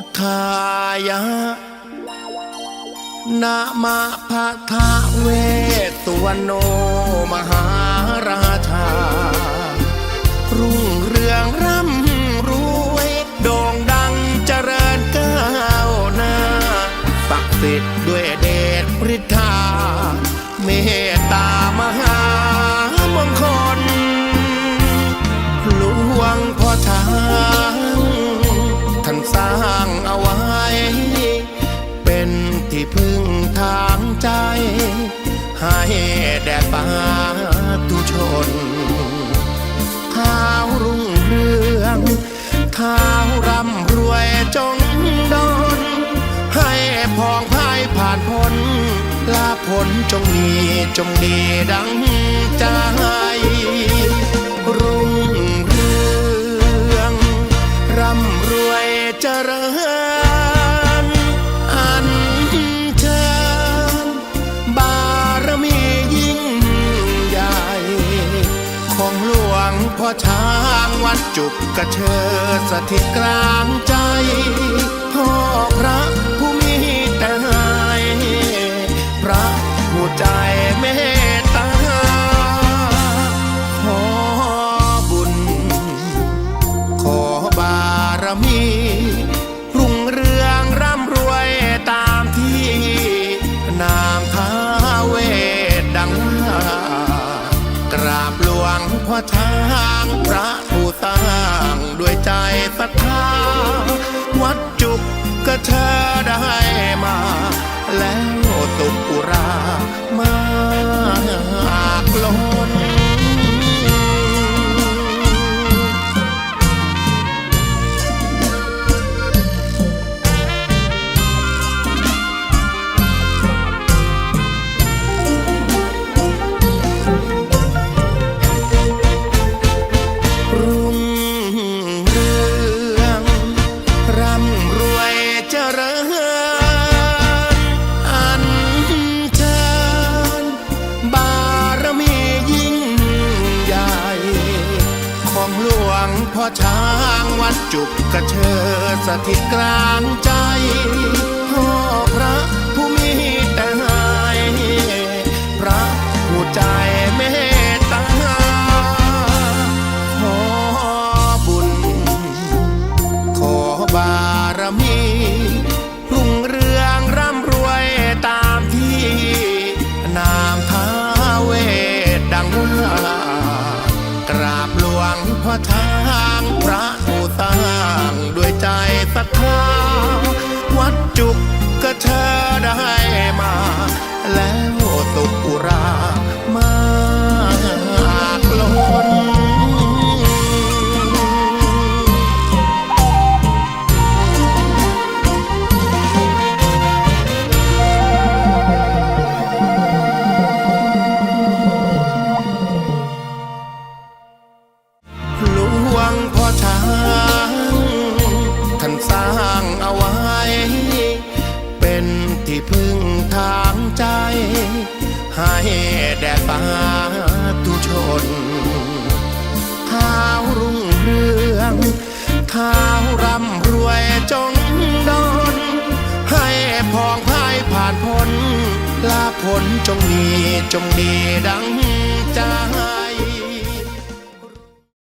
พุทธายะนะมะพะทะเวสุวรรณโนมหาราชา รุ่งเรืองร่ำรวยโด่งดังเจริญก้าวหน้าศักดิ์สิทธิ์ด้วยเดชฤทธาเมตตามหามงคล หลวงพ่อชาาตุชนท้ารุ่งเรืองท้าร่ำรวยจงดอนให้พองพายผ่านพ้นลาผลจงมีจงดีดังใจ วัดจุกกระเชิดสถิตกลางใจพ่อพระผู้มีแต่ให้พระผู้ใจเมตตาขอบุญ ขอบารมีรุ่งเรืองร่ำรวยตามที่นามท้าเวดดังว่ากราบหลวงพ่อช้าง ช้างวัดจุกกระเชิดสถิตกลางใจ พึ่งทางใจ ให้แด่สาธุชนเท้ารุ่งเรืองเท้าร่ำรวยจงดอนให้พองพายผ่านพ้นลาผลจงมีจงดีดังใจ